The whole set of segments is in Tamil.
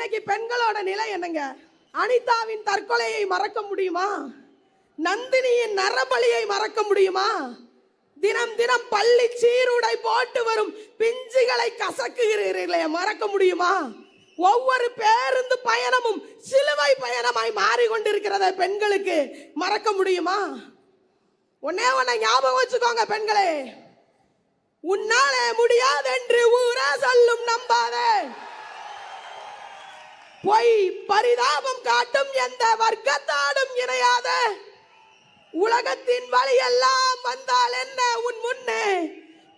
இன்னைக்கு பெண்களோட நிலை என்னங்க? அனிதாவின் தற்கொலையை மறக்க முடியுமா? நந்தினியின் நரபலியை மறக்க முடியுமா? தினம் தினம் பள்ளி சீருடை போட்டு வரும் பிஞ்சுகளை கசக்குகிறீர்களே மறக்க முடியுமா? ஒவ்வொரு பேருந்து பயணமும் சிலுவை பயணமாய் மாறிக்கொண்டிருக்கிறத பெண்களுக்கு மறக்க முடியுமா? ஒன்னே ஒன்ன ஞாபகம் வச்சுக்கோங்க பெண்களே. உன்னாலே முடியாதென்று ஊரே சொல்லும் நம்பாதே. பொய் பரிதாபம் காட்டும் எந்த வர்க்கத்தாடும் இணையாத உலகத்தின் வழியெல்லாம் வந்தால் என்ன உன் முன்னே?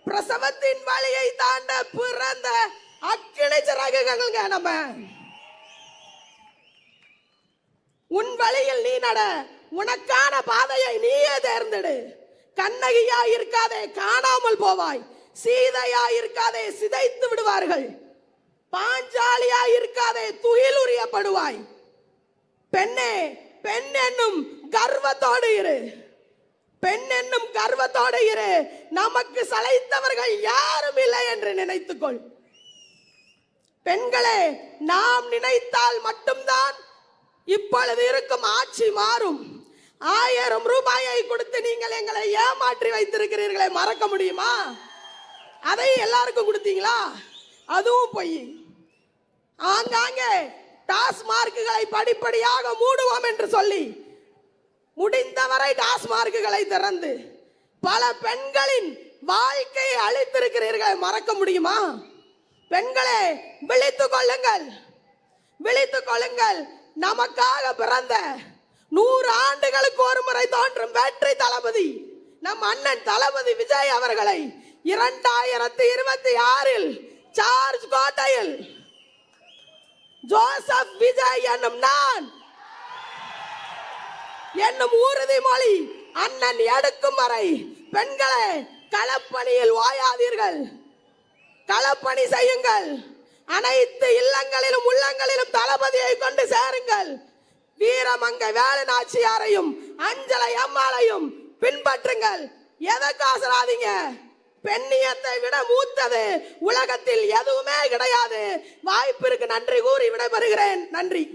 பிரசவத்தின் வழியை தாண்ட பிறந்த அக்கிணை சிறகுகள்ங்க நம்ம. உன் வழியில் நீ நட உனக்கான பாதையை நீயே தேர்ந்தெடு. கண்ணகியா இருக்காதே காணாமல் போவாய். சீதையா இருக்காதே சிதைத்து விடுவார்கள். பாஞ்சாலியா இருக்காதே துயில் உரியப்படுவாய். பெண்ணே பெண் என்னும் கர்வத்தோடு இரு. பெண் என்னும் கர்வத்தோடு இரு. நமக்கு சளைத்தவர்கள் யாரும் இல்லை என்று நினைத்துக்கொள். பெண்களே நாம் நினைத்தால் மட்டும்தான் இப்பொழுது இருக்கும் ஆட்சி மாறும். ஆயிரம் ரூபாயை கொடுத்து நீங்கள் எங்களை ஏமாற்றி வைத்திருக்கிறீர்களே மறக்க முடியுமா? அதை எல்லாருக்கும் கொடுத்தீங்களா? அதுவும் பொய். ஆங்காங்கே டாஸ்மார்க்குகளை படிப்படியாக மூடுவோம் என்று சொல்லி முடிந்தவரை டாஸ்மார்க்குகளை திறந்து பல பெண்களின் வாழ்க்கையை அழித்திருக்கிறீர்களை. மறக்க முடியுமா? பெண்களே விழித்துக் கொள்ளுங்கள். விழித்துக் கொள்ளுங்கள். நமக்காக பிறந்த நூறு ஆண்டுகளுக்கு ஒரு முறை தோன்றும் வெற்றி தளபதி நம் அண்ணன் தளபதி விஜய் அவர்களை இரண்டாயிரத்தி இருபத்தி ஆறில் சார்ஜ் கோட்டையில் ஜோசப் விஜய் என்னும் நான் என்னும் உறுதிமொழி அண்ணன் எடுக்கும் வரை பெண்களை களப்பணியில் ஓயாதீர்கள் களப்பணி செய்யுங்கள். அனைத்து இல்லங்களிலும் உள்ளங்களிலும் தளபதியை கொண்டு சேருங்கள். வீரமங்க வேலுநாச்சியாரையும் அஞ்சலை அம்மாளையும் பின்பற்றுங்கள். எதற்கு ஆசராதீங்க பெண்ணியத்தை விட மூத்தது. உலகத்தில் எதுவுமே கிடையாது. வாய்ப்பிற்கு நன்றி கூறி விடைபெறுகிறேன். நன்றி.